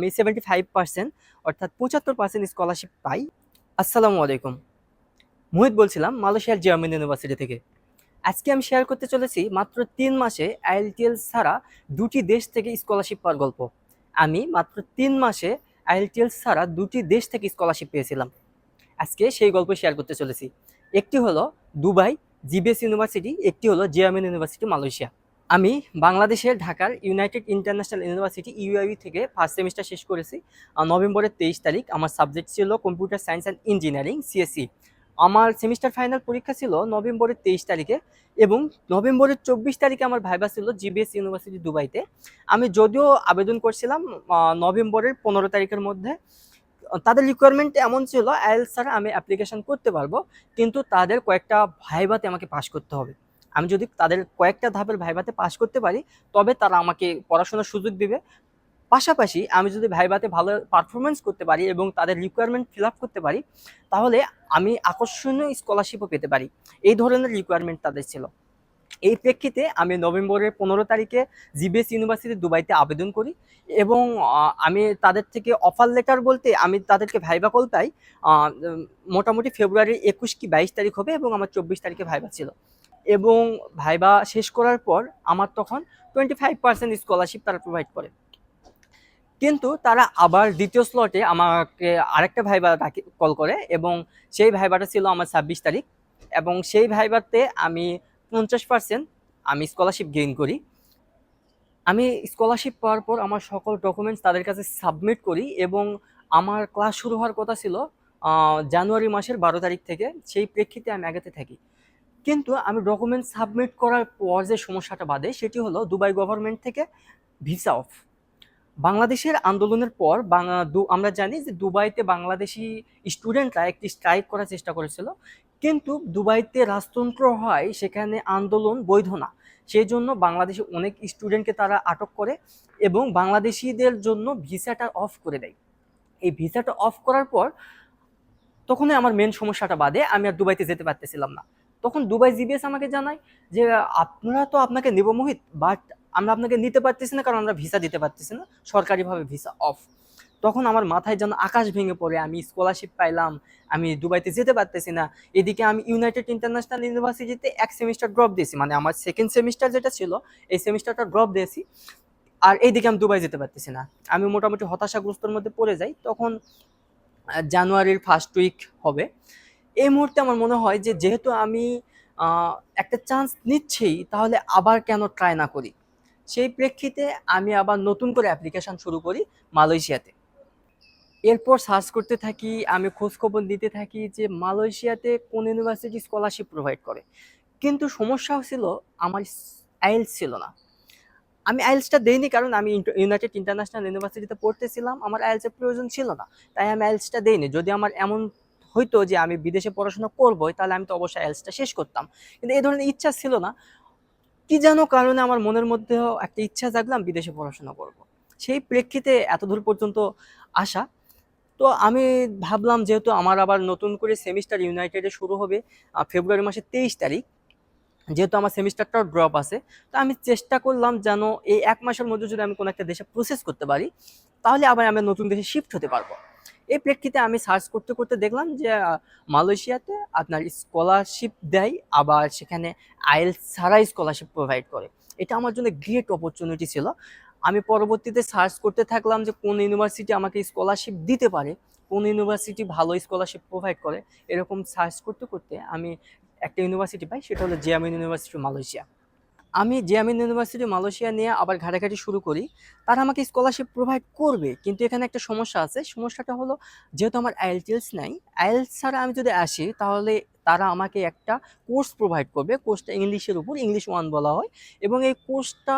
আমি seventy five percent অর্থাৎ পঁচাত্তর পার্সেন্ট স্কলারশিপ পাই। আসসালামু আলাইকুম। মোহিত বলছিলাম, মালয়েশিয়ার জার্মান ইউনিভার্সিটি থেকে। আজকে আমি শেয়ার করতে চলেছি মাত্র তিন মাসে আইএলটিএল ছাড়া দুটি দেশ থেকে স্কলারশিপ পাওয়ার গল্প। আমি মাত্র তিন মাসে আইএলটিএল ছাড়া দুটি দেশ থেকে স্কলারশিপ পেয়েছিলাম। আজকে সেই গল্প শেয়ার করতে চলেছি। একটি হলো দুবাই জিবিএস ইউনিভার্সিটি একটি হলো জিয়ামিন ইউনিভার্সিটি মালয়েশিয়া। আমি বাংলাদেশের ঢাকার ইউনাইটেড ইন্টারন্যাশনাল ইউনিভার্সিটি ইউআইবি থেকে ফার্স্ট সেমিস্টার শেষ করেছি। নভেম্বরের তেইশ তারিখ আমার সাবজেক্ট ছিল computer science and engineering CSC আমার সেমিস্টার ফাইনাল পরীক্ষা ছিল নভেম্বরের তেইশ তারিখে এবং নভেম্বরের চব্বিশ তারিখে আমার ভাইবা ছিল জিবিএস ইউনিভার্সিটি দুবাইতে। আমি যদিও আবেদন করছিলাম নভেম্বরের পনেরো তারিখের মধ্যে। তাদের রিকোয়ারমেন্ট এমন ছিল আইএল স্যার আমি অ্যাপ্লিকেশন করতে পারব, কিন্তু তাদের কয়েকটা ভাইভাতে আমাকে পাশ করতে হবে। আমি যদি তাদের কয়েকটা ধাপের ভাইভাতে পাশ করতে পারি, তবে তারা আমাকে পড়াশোনার সুযোগ দিবে। পাশাপাশি আমি যদি ভাইভাতে ভালো পারফরমেন্স করতে পারি এবং তাদের রিকোয়ারমেন্ট ফিল আপ করতে পারি, তাহলে আমি আকর্ষণীয় স্কলারশিপও পেতে পারি। এই ধরনের রিকোয়ারমেন্ট তাদের ছিল। এই প্রেক্ষিতে আমি নভেম্বরের পনেরো তারিখে জিবিএস ইউনিভার্সিটি দুবাইতে আবেদন করি এবং আমি তাদের থেকে অফার লেটার বলতে আমি তাদেরকে ভাইবা কল পাই মোটামুটি ফেব্রুয়ারির একুশ কি বাইশ তারিখ হবে এবং আমার চব্বিশ তারিখে ভাইবা ছিল। এবং ভাইবা শেষ করার পর আমার তখন টোয়েন্টি ফাইভ পার্সেন্ট স্কলারশিপ তারা প্রোভাইড করে। কিন্তু তারা আবার দ্বিতীয় স্লটে আমাকে আরেকটা ভাইবা কল করে এবং সেই ভাইবাটা ছিল আমার ছাব্বিশ তারিখ এবং সেই ভাইবাতে আমি পঞ্চাশ পার্সেন্ট আমি স্কলারশিপ গেইন করি। আমি স্কলারশিপ পাওয়ার পর আমার সকল ডকুমেন্টস তাদের কাছে সাবমিট করি এবং আমার ক্লাস শুরু হওয়ার কথা ছিল জানুয়ারি মাসের বারো তারিখ থেকে। সেই প্রেক্ষিতে আমি আগাতে থাকি। কিন্তু আমি ডকুমেন্ট সাবমিট করার পর যে সমস্যাটা বাদে, সেটি হলো দুবাই গভর্নমেন্ট থেকে ভিসা অফ বাংলাদেশের আন্দোলনের পর আমরা জানি যে দুবাইতে বাংলাদেশি স্টুডেন্টরা একটি স্ট্রাইক করার চেষ্টা করেছিল, কিন্তু দুবাইতে রাজতন্ত্র হয়, সেখানে আন্দোলন বৈধ না। সেই জন্য বাংলাদেশে অনেক স্টুডেন্টকে তারা আটক করে এবং বাংলাদেশিদের জন্য ভিসাটা অফ করে দেয়। এই ভিসাটা অফ করার পর তখনই আমার মেন সমস্যাটা বাদে, আমি আর দুবাইতে যেতে পারতেছিলাম না। তখন দুবাই জিবিএস আমাকে জানায় যে, আপনারা তো আপনাকে নেব মোহিত বাট আমরা আপনাকে নিতে পারতেছি না, কারণ আমরা ভিসা দিতে পারতেছি না, সরকারিভাবে ভিসা অফ তখন আমার মাথায় যেন আকাশ ভেঙে পড়ে, আমি স্কলারশিপ পাইলাম, আমি দুবাইতে যেতে পারতেছি না। এদিকে আমি ইউনাইটেড ইন্টারন্যাশনাল ইউনিভার্সিটিতে এক সেমিস্টার ড্রপ দিয়েছি মানে আমার সেকেন্ড সেমিস্টার যেটা ছিল, এই সেমিস্টারটা ড্রপ দিয়েছি, আর এইদিকে আমি দুবাই যেতে পারতেছি না। আমি মোটামুটি হতাশাগ্রস্তর মধ্যে পড়ে যাই, তখন জানুয়ারির ফার্স্ট উইক হবে। এই মুহূর্তে আমার মনে হয় যে যেহেতু আমি একটা চান্স নিচ্ছি তাহলে আবার কেন ট্রাই না করি? সেই প্রেক্ষিতে আমি আবার নতুন করে অ্যাপ্লিকেশন শুরু করি মালয়েশিয়াতে। এরপর সার্চ করতে থাকি, আমি খোঁজ খবর দিতে থাকি যে মালয়েশিয়াতে কোন ইউনিভার্সিটি স্কলারশিপ প্রোভাইড করে। কিন্তু সমস্যা ছিল, আমার আইএলস ছিল না। আমি আইএলসটা দেইনি কারণ আমি ইউনাইটেড ইন্টারন্যাশনাল ইউনিভার্সিটিতে পড়তেছিলাম, আমার আইএলসের প্রয়োজন ছিল না। তাই আমি আইএলসটা দেইনি। যদি আমার এমন হইতো যে আমি বিদেশে পড়াশোনা করব তাহলে আমি তো অবশ্যই এলসটা শেষ করতাম। কিন্তু এই ধরনের ইচ্ছা ছিল না। কি যেন কারণে আমার মনের মধ্যেও একটা ইচ্ছা জাগলাম বিদেশে পড়াশোনা করব। সেই প্রেক্ষিতে এতদূর পর্যন্ত আসা। তো আমি ভাবলাম যেহেতু আমার আবার নতুন করে সেমিস্টার ইউনাইটেডে শুরু হবে ফেব্রুয়ারি মাসের তেইশ তারিখ, যেহেতু আমার সেমিস্টারটাও ড্রপ আছে, তো আমি চেষ্টা করলাম যেন এই এক মাসের মধ্যে যদি আমি কোনো একটা দেশে প্রসেস করতে পারি, তাহলে আবার আমি নতুন দেশে শিফট হতে পারব। এই প্রেক্ষিতে আমি সার্চ করতে করতে দেখলাম যে মালয়েশিয়াতে আপনার স্কলারশিপ দেয়, আবার সেখানে আইএল ছাড়াই স্কলারশিপ প্রোভাইড করে। এটা আমার জন্য গ্রেট অপরচুনিটি ছিল। আমি পরবর্তীতে সার্চ করতে থাকলাম যে, কোন ইউনিভার্সিটি আমাকে স্কলারশিপ দিতে পারে, কোন ইউনিভার্সিটি ভালো স্কলারশিপ প্রোভাইড করে। এরকম সার্চ করতে করতে আমি একটা ইউনিভার্সিটি পাই, সেটা হলো জিয়ামিন ইউনিভার্সিটি মালয়েশিয়া আমি জিয়ামিন ইউনিভার্সিটি মালয়েশিয়া নিয়ে আবার ঘাটাঘাটি শুরু করি, তারা আমাকে স্কলারশিপ প্রোভাইড করবে, কিন্তু এখানে একটা সমস্যা আছে। সমস্যাটা হলো, যেহেতু আমার আইএলটিএলস নাই আইএলস ছাড়া আমি যদি আসি, তাহলে তারা আমাকে একটা কোর্স প্রোভাইড করবে। কোর্সটা ইংলিশের উপর, ইংলিশ ওয়ান বলা হয়। এবং এই কোর্সটা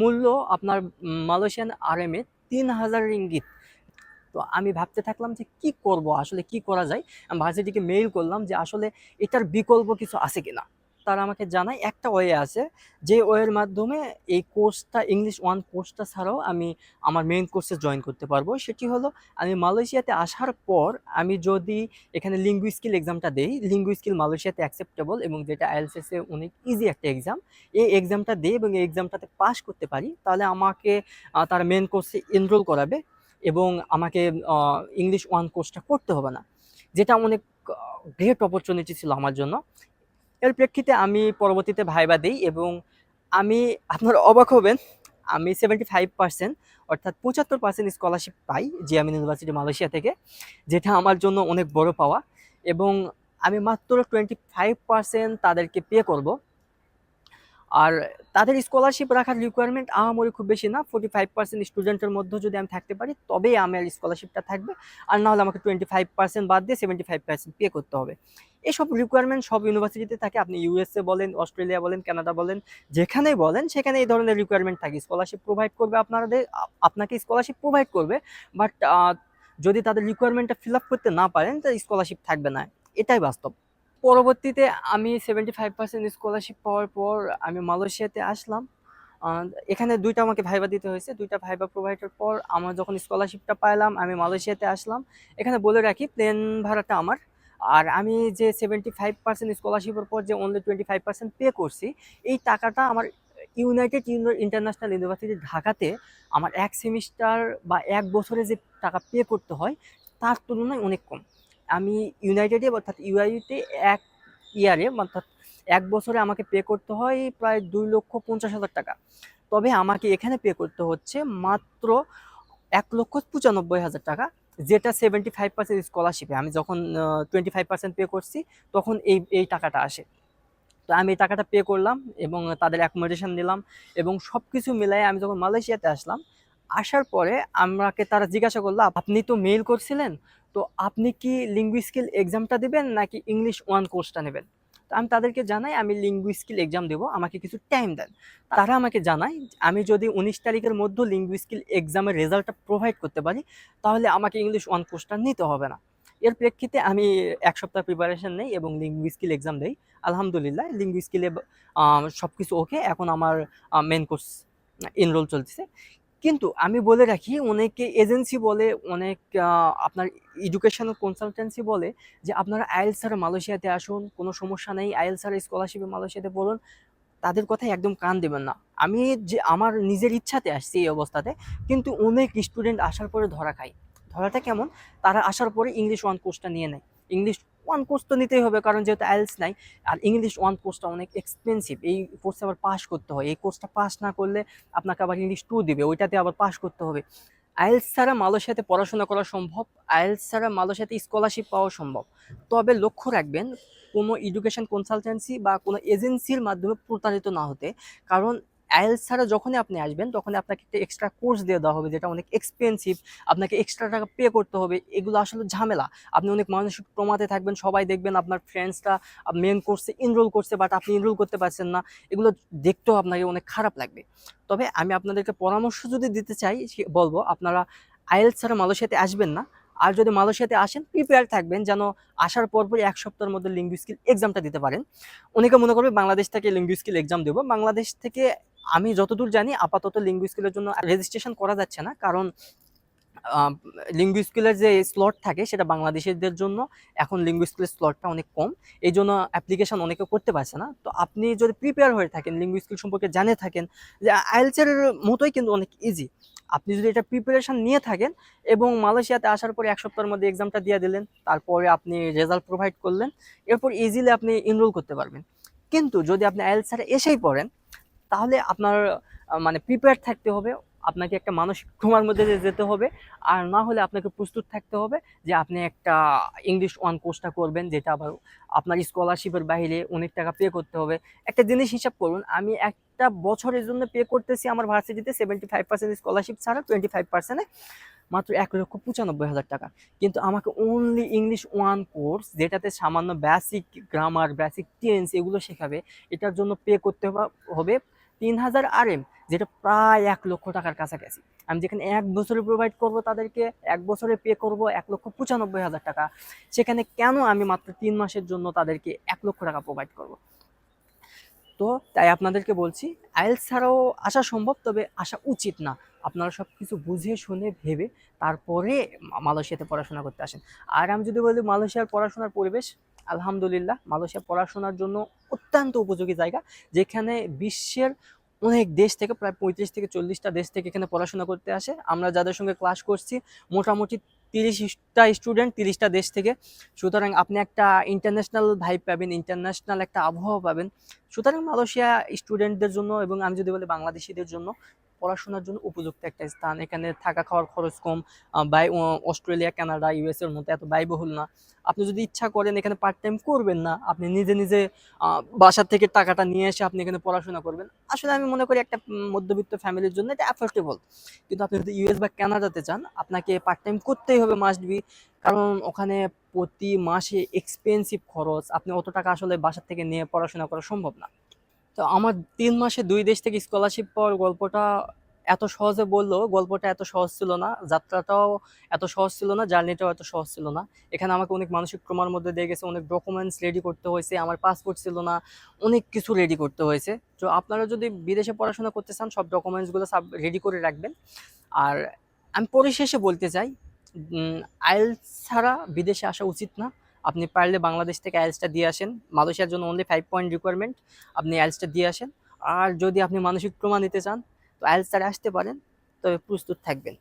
মূল্য আপনার মালয়েশিয়ান আরএমএ তিন হাজার রিঙ্গিত। তো আমি ভাবতে থাকলাম যে কি করব, আসলে কি করা যায়? আমি ভার্সিটিকে মেইল করলাম যে আসলে এটার বিকল্প কিছু আছে কিনা। তারা আমাকে জানায় একটা ওয়ে আছে যে ওয়ের মাধ্যমে এই কোর্সটা, ইংলিশ ওয়ান কোর্সটা ছাড়াও আমি আমার মেইন কোর্সে জয়েন করতে পারব। সেটি হলো, আমি মালয়েশিয়াতে আসার পর আমি যদি এখানে লিঙ্গু স্কিল এক্সামটা দেই লিঙ্গু স্কিল মালয়েশিয়াতে অ্যাকসেপ্টেবল এবং যেটা আইএলসএস অনেক ইজি একটা এক্সাম এই এক্সামটা দিই এবং এই এক্সামটাতে পাস করতে পারি, তাহলে আমাকে তার মেন কোর্সে এনরোল করাবে এবং আমাকে ইংলিশ ওয়ান কোর্সটা করতে হবে না। যেটা অনেক গ্রেট অপরচুনিটি ছিল আমার জন্য। এর প্রেক্ষিতে আমি পরবর্তীতে ভাইবা দিই এবং আমি, আপনার অবাক হবেন, আমি সেভেন্টি ফাইভ পার্সেন্ট অর্থাৎ পঁচাত্তর পার্সেন্ট স্কলারশিপ পাই জিয়ামিন ইউনিভার্সিটি মালয়েশিয়া থেকে, যেটা আমার জন্য অনেক বড় পাওয়া এবং আমি মাত্র টোয়েন্টি ফাইভ পার্সেন্ট তাদেরকে পে করব। আর তাদের স্কলারশিপ রাখার রিকোয়ারমেন্ট আমারই খুব বেশি না। ফোর্টি ফাইভ পার্সেন্ট স্টুডেন্টের মধ্যে যদি আমি থাকতে পারি, তবেই আমার স্কলারশিপটা থাকবে। আর না হলে আমাকে টোয়েন্টি ফাইভ পার্সেন্ট বাদ দিয়ে সেভেন্টি ফাইভ পার্সেন্ট পে করতে হবে। এসব রিকোয়ারমেন্ট সব ইউনিভার্সিটিতে থাকে। আপনি ইউএসএ বলেন অস্ট্রেলিয়া বলেন কানাডা বলেন, যেখানেই বলেন, সেখানে এই ধরনের রিকোয়ারমেন্ট থাকে। স্কলারশিপ প্রোভাইড করবে আপনাদের, আপনাকে স্কলারশিপ প্রোভাইড করবে। বাট যদি তাদের রিকোয়ারমেন্টটা ফিল আপ করতে না পারেন তাহলে স্কলারশিপ থাকবে না। এটাই বাস্তব। পরবর্তীতে আমি সেভেন্টি ফাইভ পার্সেন্ট স্কলারশিপ পাওয়ার পর আমি মালয়েশিয়াতে আসলাম। এখানে দুইটা আমাকে ভাইবা দিতে হয়েছে, দুইটা ভাইবা প্রোভাইডের পর আমার যখন স্কলারশিপটা পাইলাম, আমি মালয়েশিয়াতে আসলাম। এখানে বলে রাখি, প্লেন ভাড়াটা আমার। আর আমি যে সেভেন্টি ফাইভ পার্সেন্ট স্কলারশিপের পর যে only twenty five percent pay করছি, এই টাকাটা আমার ইউনাইটেড ইন্টারন্যাশনাল ইউনিভার্সিটি ঢাকাতে আমার এক সেমিস্টার বা এক বছরে যে টাকা পে করতে হয়, তার তুলনায় অনেক কম। আমি ইউনাইটেডে অর্থাৎ ইউআইতে এক ইয়ারে অর্থাৎ এক বছরে আমাকে পে করতে হয় প্রায় দুই লক্ষ পঞ্চাশ হাজার টাকা। তবে আমাকে এখানে পে করতে হচ্ছে মাত্র এক লক্ষ পঁচানব্বই হাজার টাকা, যেটা সেভেন্টি ফাইভ পার্সেন্ট স্কলারশিপে আমি যখন টোয়েন্টি ফাইভ পার্সেন্ট পে করছি, তখন এই এই টাকাটা আসে। তো আমি এই টাকাটা পে করলাম এবং তাদের অ্যাকোমোডেশন নিলাম এবং সব কিছু মিলাই আমি যখন মালয়েশিয়াতে আসলাম আসার পরে আমাকে তারা জিজ্ঞাসা করল আপনি তো মেইল করছিলেন, তো আপনি কি লিঙ্গুইস্কিল এক্সামটা দেবেন নাকি ইংলিশ ওয়ান কোর্সটা নেবেন? তো আমি তাদেরকে জানাই, আমি লিঙ্গুইস্কিল এক্সাম দেবো, আমাকে কিছু টাইম দেন। তারা আমাকে জানায়, আমি যদি উনিশ তারিখের মধ্যে লিঙ্গুইস্কিল এক্সামের রেজাল্টটা প্রোভাইড করতে পারি, তাহলে আমাকে ইংলিশ ওয়ান কোর্সটা নিতে হবে না। এর প্রেক্ষিতে আমি এক সপ্তাহ প্রিপারেশন নেই এবং লিঙ্গুইস্কিল এক্সাম দেই। আলহামদুলিল্লাহ লিঙ্গুইস্কিলে সব কিছু ওকে এখন আমার মেন কোর্স এনরোল চলতেছে। কিন্তু আমি বলে রাখি, অনেকে এজেন্সি বলে, অনেক আপনার এডুকেশনাল কনসালটেন্সি বলে যে আপনারা আইএলস ছাড়া মালয়েশিয়াতে আসুন, কোনো সমস্যা নেই, আইএলস ছাড়া স্কলারশিপে মালয়েশিয়াতে পড়ুন, তাদের কথায় একদম কান দেবেন না। আমি যে আমার নিজের ইচ্ছাতে আসছি এই অবস্থাতে, কিন্তু অনেক স্টুডেন্ট আসার পরে ধরা খায়। ধরাটা কেমন? তারা আসার পরে ইংলিশ ওয়ান কোর্সটা নিয়ে নেয়। ইংলিশ ওয়ান কোর্স তো নিতেই হবে, কারণ যেহেতু আইএলস নাই, আর ইংলিশ ওয়ান কোর্সটা অনেক এক্সপেন্সিভ এই কোর্সে আবার পাস করতে হয়। এই কোর্সটা পাস না করলে আপনাকে আবার ইংলিশ টু দিবে, ওইটাতে আবার পাস করতে হবে। আইএলস ছাড়া মালয়েশিয়াতে পড়াশোনা করা সম্ভব আইএলস ছাড়া মালয়েশিয়াতে স্কলারশিপ পাওয়া সম্ভব। তবে লক্ষ্য রাখবেন, কোনো এডুকেশন কনসালটেন্সি বা কোনো এজেন্সির মাধ্যমে প্রতারিত না হতে, কারণ আইএলস ছাড়া যখনই আপনি আসবেন, তখনই আপনাকে একটা এক্সট্রা কোর্স দিয়ে দেওয়া হবে যেটা অনেক এক্সপেন্সিভ আপনাকে এক্সট্রা টাকা পে করতে হবে, এগুলো আসলে ঝামেলা। আপনি অনেক মানসিক প্রমাতে থাকবেন, সবাই দেখবেন আপনার ফ্রেন্ডসরা মেন কোর্সে এনরোল করছে বাট আপনি এনরোল করতে পারছেন না, এগুলো দেখতেও আপনাকে অনেক খারাপ লাগবে। তবে আমি আপনাদেরকে পরামর্শ যদি দিতে চাই বলব, আপনারা আইএলস ছাড়া মালয়েশিয়াতে আসবেন না। আর যদি মালয়েশিয়াতে আসেন প্রিপেয়ার থাকবেন যেন আসার পরপরই এক সপ্তাহের মধ্যে লিঙ্গুইস্কিল এক্সামটা দিতে পারেন। অনেকে মনে করবে, বাংলাদেশ থেকে লিঙ্গুইস্কিল এক্সাম দেবো। বাংলাদেশ থেকে আমি যতদূর জানি, আপাতত লিঙ্গুইস্কিলের জন্য রেজিস্ট্রেশন করা যাচ্ছে না, কারণ লিঙ্গুইস্কিলের যে স্লট থাকে, সেটা বাংলাদেশিদের জন্য এখন লিঙ্গুইস্কিলের স্লটটা অনেক কম। এই জন্য অ্যাপ্লিকেশন অনেকে করতে পারছে না। তো আপনি যদি প্রিপেয়ার হয়ে থাকেন লিঙ্গুইস্কিল সম্পর্কে জানে থাকেন, যে আইএলসের মতোই কিন্তু অনেক ইজি আপনি যদি এটা প্রিপারেশন নিয়ে থাকেন এবং মালয়েশিয়াতে আসার পরে এক সপ্তাহের মধ্যে এক্সামটা দিয়ে দিলেন, তারপরে আপনি রেজাল্ট প্রোভাইড করলেন, এরপর ইজিলি আপনি এনরোল করতে পারবেন। কিন্তু যদি আপনি আইএলস ছাড়া এসেই পড়েন তাহলে আপনার মানে প্রিপেয়ার থাকতে হবে। আপনাকে একটা মানসিক ঘুমার মধ্যে যেতে হবে। আর না হলে আপনাকে প্রস্তুত থাকতে হবে যে আপনি একটা ইংলিশ ওয়ান কোর্সটা করবেন, যেটা আবার আপনার স্কলারশিপের বাইরে অনেক টাকা পে করতে হবে। একটা জিনিস হিসাব করুন, আমি একটা বছরের জন্য পে করতেছি আমার ভার্সিটিতে সেভেন্টি ফাইভ পার্সেন্ট স্কলারশিপ ছাড়া টোয়েন্টি ফাইভ পার্সেন্টে মাত্র এক লক্ষ পঁচানব্বই হাজার টাকা। কিন্তু আমাকে অনলি ইংলিশ ওয়ান কোর্স যেটাতে সামান্য বেসিক গ্রামার বেসিক টেন্স এগুলো শেখাবে, এটার জন্য পে করতে হবে তিন হাজার আর এম যেটা প্রায় এক লক্ষ টাকার কাছাকাছি। আমি যেখানে এক বছরে প্রোভাইড করব তাদেরকে, এক বছরে পে করব এক লক্ষ পঁচানব্বই হাজার টাকা। সেখানে কেন আমি মাত্র তিন মাসের জন্য তাদেরকে এক লক্ষ টাকা প্রোভাইড করব? তো তাই আপনাদেরকে বলছি আইএলস ছাড়াও আসা সম্ভব, তবে আসা উচিত না। আপনারা সব কিছু বুঝে, শুনে, ভেবে তারপরে মালয়েশিয়াতে পড়াশোনা করতে আসেন। আর আমি যদি বলি মালয়েশিয়ার পড়াশোনার পরিবেশ আলহামদুলিল্লাহ, মালয়েশিয়া পড়াশোনার জন্য অত্যন্ত উপযোগী জায়গা, যেখানে বিশ্বের অনেক দেশ থেকে প্রায় পঁয়ত্রিশ থেকে চল্লিশটা দেশ থেকে এখানে পড়াশোনা করতে আসে। আমরা যাদের সঙ্গে ক্লাস করছি, মোটামুটি তিরিশটা স্টুডেন্ট তিরিশটা দেশ থেকে। সুতরাং আপনি একটা ইন্টারন্যাশনাল ভাইব পাবেন ইন্টারন্যাশনাল একটা আবহাওয়া পাবেন। সুতরাং মালয়েশিয়া স্টুডেন্টদের জন্য এবং আমি যদি বলি বাংলাদেশিদের জন্য পড়াশোনার জন্য উপযুক্ত একটা স্থান। এখানে থাকা খাওয়ার খরচ কম বাই অস্ট্রেলিয়া কানাডা ইউএস এর মতো এত ব্যয়বহুল না। আপনি যদি ইচ্ছা করেন এখানে পার্ট টাইম করবেন না আপনি নিজে নিজে আহ, বাসা থেকে টাকাটা নিয়ে এসে আপনি এখানে পড়াশোনা করবেন। আসলে আমি মনে করি একটা মধ্যবিত্ত ফ্যামিলির জন্য এটা অ্যাফোর্ডেবল কিন্তু আপনি যদি ইউএস বা কানাডাতে চান আপনাকে পার্ট টাইম করতেই হবে মাস্ট বি কারণ ওখানে প্রতি মাসে এক্সপেন্সিভ খরচ। আপনি অত টাকা আসলে বাসার থেকে নিয়ে পড়াশোনা করা সম্ভব না। তো আমার তিন মাসে দুই দেশ থেকে স্কলারশিপ পাওয়ার গল্পটা এত সহজে বলল, গল্পটা এত সহজ ছিল না, যাত্রাটাও এত সহজ ছিল না, জার্নিটাও এত সহজ ছিল না। এখানে আমাকে অনেক মানসিক ট্রমার মধ্যে দিয়ে গেছে, অনেক ডকুমেন্টস রেডি করতে হয়েছে, আমার পাসপোর্ট ছিল না, অনেক কিছু রেডি করতে হয়েছে। তো আপনারা যদি বিদেশে পড়াশোনা করতে চান, সব ডকুমেন্টসগুলো সব রেডি করে রাখবেন। আর আমি পরিশেষে বলতে চাই আইএলস ছাড়া বিদেশে আসা উচিত না। আপনি পারলে বাংলাদেশ থেকে আইএলসটা দিয়ে আসেন। মালয়েশিয়ার জন্য অনলি ফাইভ পয়েন্ট রিকোয়ারমেন্ট আপনি আইএলসটা দিয়ে আসেন। আর যদি আপনি মানসিক প্রমাণ নিতে চান, তো আইএলস তারা আসতে পারেন। তবে প্রস্তুত থাকবেন।